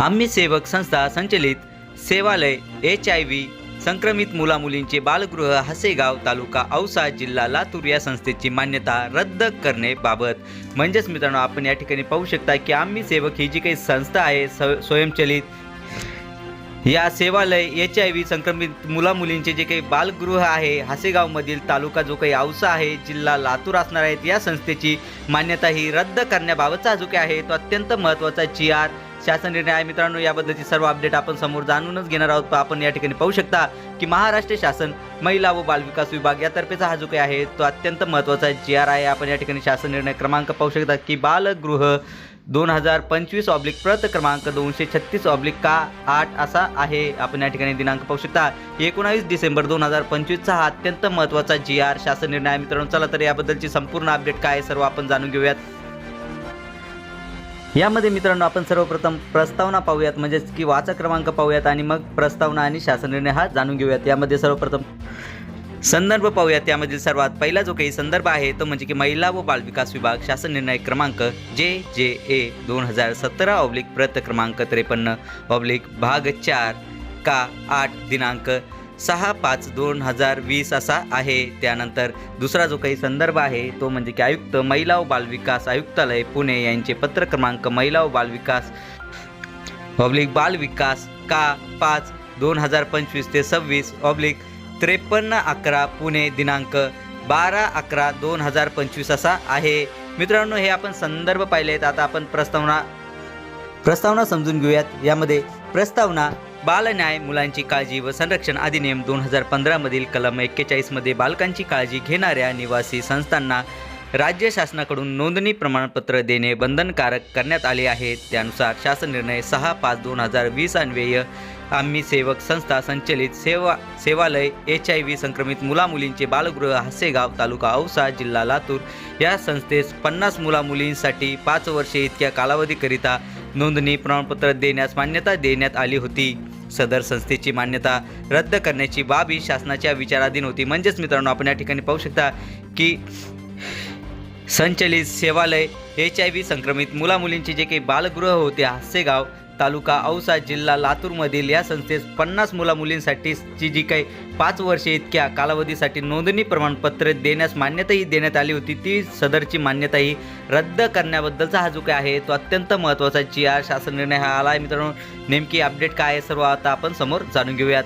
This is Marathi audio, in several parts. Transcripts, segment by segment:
आम्ही सेवक संस्था संचलित सेवालय एच आय व्ही संक्रमित मुलामुलींचे बालगृह हसेगाव तालुका औसा जिल्हा लातूर या संस्थेची मान्यता रद्द करण्याबाबत म्हणजेच मित्रांनो आपण या ठिकाणी पाहू शकता की आम्ही सेवक ही जी काही संस्था आहे स स्वयंचलित या सेवालय एच आय व्ही संक्रमित मुलामुलींचे जे काही बालगृह आहे हासेगावमधील तालुका जो काही औसा आहे जिल्हा लातूर असणार आहेत या संस्थेची मान्यता ही रद्द करण्याबाबतचा जो काही आहे तो अत्यंत महत्त्वाचा जी आर शासन निर्णय आहे. मित्रांनो याबद्दलची सर्व अपडेट आपण समोर जाणूनच घेणार आहोत. आपण या ठिकाणी पाहू शकता की महाराष्ट्र शासन महिला व बालविकास विभाग यातर्फेचा हा जो काही आहे तो अत्यंत महत्त्वाचा जी आर आहे. आपण या ठिकाणी शासन निर्णय क्रमांक पाहू शकता की बालगृह दोन हजार पंचवीस ऑब्लिक प्रत क्रमांक दोनशे छत्तीस ऑब्लिक का आठ असा आहे. आपण या ठिकाणी दिनांक पाहू शकता एकोणावीस डिसेंबर दोन हजार पंचवीसचा हा अत्यंत महत्त्वाचा जी आर शासन निर्णय मित्रांनो चला तर याबद्दलची संपूर्ण अपडेट काय आहे सर्व आपण जाणून घेऊयात. यामध्ये मित्रांनो आपण सर्वप्रथम प्रस्तावना पाहूयात. म्हणजेच की वाचा क्रमांक पाहूयात आणि मग प्रस्तावना आणि शासन निर्णय हा जाणून घेऊयात. यामध्ये सर्वप्रथम संदर्भ पाहूयात. त्यामधील सर्वात पहिला जो काही संदर्भ आहे तो म्हणजे की महिला व बालविकास विभाग शासन निर्णय क्रमांक जे जे ए दोन हजार सतरा ऑब्लिक प्रत क्रमांक त्रेपन्न ऑब्लिक भाग चार का आठ दिनांक सहा पाच दोन हजार वीस असा आहे. त्यानंतर दुसरा जो काही संदर्भ आहे तो म्हणजे की आयुक्त महिला व बालविकास आयुक्तालय पुणे यांचे पत्र क्रमांक महिला व बालविकास ऑब्लिक बालविकास का पाच दोन हजार पंचवीस ते सव्वीस ऑब्लिक त्रेपन्न अकरा पुणे दिनांक बारा अकरा दोन हजार पंचवीस असा आहे. मित्रांनो हे आपण संदर्भ पाहिले आहेत आता आपण प्रस्तावना प्रस्तावना समजून घेऊयात. यामध्ये प्रस्तावना बालन्याय मुलांची काळजी व संरक्षण अधिनियम दोन हजार पंधरामधील कलम एक्केचाळीसमध्ये बालकांची काळजी घेणाऱ्या निवासी संस्थांना राज्य शासनाकडून नोंदणी प्रमाणपत्र देणे बंधनकारक करण्यात आले आहे. त्यानुसार शासन निर्णय सहा पाच दोन हजार वीस अन्वय आम्ही सेवक संस्था संचलित सेवा सेवालय एच आय व्ही संक्रमित मुलामुलींचे बालगृह हसेगाव तालुका औसा जिल्हा लातूर या संस्थेस पन्नास मुलामुलींसाठी पाच वर्षे इतक्या कालावधीकरिता नोंदणी प्रमाणपत्र देण्यास मान्यता देण्यात आली होती. सदर संस्थेची मान्यता रद्द करण्याची बाब ही शासनाच्या विचाराधीन होती. म्हणजेच मित्रांनो आपण या ठिकाणी पाहू शकता की संचलित सेवालय एच आय व्ही संक्रमित मुलामुलींचे जे काही बालगृह होते हास्यगाव तालुका औसा जिल्हा लातूरमधील या संस्थेस पन्नास मुलामुलींसाठीची जी काही पाच वर्षे इतक्या कालावधीसाठी नोंदणी प्रमाणपत्र देण्यास मान्यताही देण्यात आली होती ती सदरची मान्यताही रद्द करण्याबद्दलचा हा जो काय आहे तो अत्यंत महत्त्वाचा जी आर शासन निर्णय हा आला आहे मित्रांनो. नेमकी अपडेट काय आहे सर्व आता आपण समोर जाणून घेऊयात.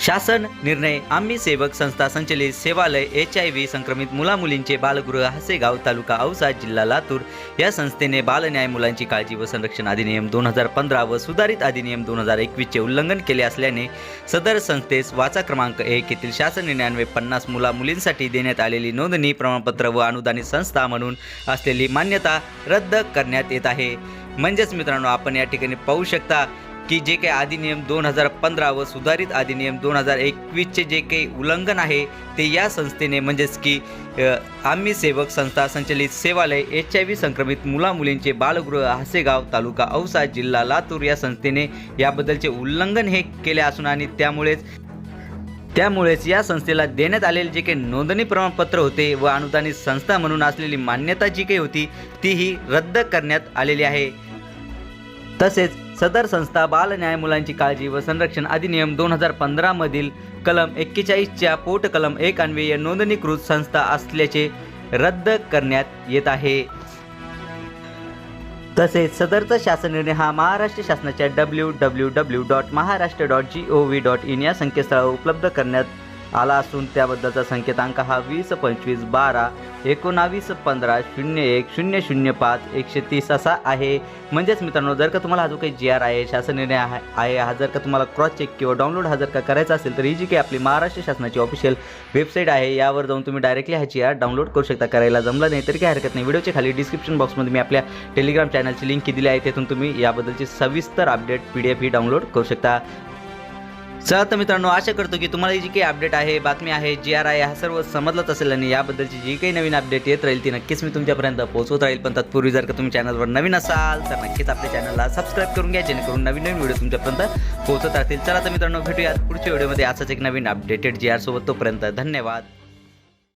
शासन निर्णय आम्ही सेवक संस्था संचलित सेवालय एच आय व्ही संक्रमित मुलामुलींचे बालगृह हसेगाव तालुका औसा जिल्हा लातूर या संस्थेने बालन्याय मुलांची काळजी व संरक्षण अधिनियम दोन हजार पंधरा व सुधारित अधिनियम दोन हजार एकवीसचे उल्लंघन केले असल्याने सदर संस्थेस वाचा क्रमांक एक येथील शासन निर्णयान्वये पन्नास मुला मुलींसाठी देण्यात आलेली नोंदणी प्रमाणपत्र व अनुदानित संस्था म्हणून असलेली मान्यता रद्द करण्यात येत आहे. म्हणजेच मित्रांनो आपण या ठिकाणी पाहू शकता की जे काही अधिनियम दोन हजार पंधरा व सुधारित अधिनियम दोन हजार एकवीसचे जे काही उल्लंघन आहे ते या संस्थेने म्हणजेच की आम्ही सेवक संस्था संचलित सेवालय एच आय व्ही संक्रमित मुलामुलींचे बालगृह हसेगाव तालुका औसा जिल्हा लातूर या संस्थेने याबद्दलचे उल्लंघन हे केले असून आणि त्यामुळेच त्यामुळेच या संस्थेला देण्यात आलेले जे काही नोंदणी प्रमाणपत्र होते व अनुदानित संस्था म्हणून असलेली मान्यता जी काही होती तीही रद्द करण्यात आलेली आहे. तसेच सदर संस्था बाल न्याय मुलांची काळजी व संरक्षण अधिनियम दोन हजार पंधरामधील कलम एक्केचाळीसच्या पोट कलम एक अन्वये नोंदणीकृत संस्था असल्याचे रद्द करण्यात येत आहे. तसेच सदरचा शासन निर्णय हा महाराष्ट्र शासनाच्या W W W dot Maharashtra dot G O V dot in या संकेतस्थळावर उपलब्ध करण्यात आला असून त्याबद्दलचा संकेतांक हा वीस पंचवीस बारा एकोणावीस पंधरा शून्य एक शून्य शून्य पाच एकशे तीस असा आहे. म्हणजेच मित्रांनो जर का तुम्हाला हा जो काही जी आर आहे शासन निर्णय आहे आहे हा जर का तुम्हाला क्रॉस चेक किंवा डाउनलोड हा जर का करायचा असेल तर ही जी काही आपली महाराष्ट्र शासनाची ऑफिशियल वेबसाईट आहे यावर जाऊन तुम्ही डायरेक्टली हा जी आर डाउनलोड करू शकता. करायला जमलं नाही तर काही हरकत नाही. व्हिडिओच्या खाली डिस्क्रिप्शन बॉक्समध्ये मी आपल्या टेलिग्राम चॅनलची लिंक दिली आहे तेथून तुम्ही याबद्दलची सविस्तर अपडेट पी डी एफ ही डाउनलोड करू शकता. चला तर मित्रांनो आशा करतो की तुम्हाला जी काही अपडेट आहे बातमी आहे जी आर आहे हा सर्व समजलंच असेल आणि याबद्दलची जी काही नवीन अपडेट येत राहील ती नक्कीच मी तुमच्यापर्यंत पोहोचवत राहील. पण तत्पूर्वी जर का तुम्ही चॅनलवर नवीन असाल तर नक्कीच आपल्या चॅनलला सबस्क्राईब करून घ्या जेणेकरून नवीन नवीन व्हिडिओ तुमच्यापर्यंत पोहोचत राहतील. चला तर मित्रांनो भेटूयात पुढच्या व्हिडिओमध्ये असाच एक नवीन अपडेटेड जी आर सोबत. तोपर्यंत धन्यवाद.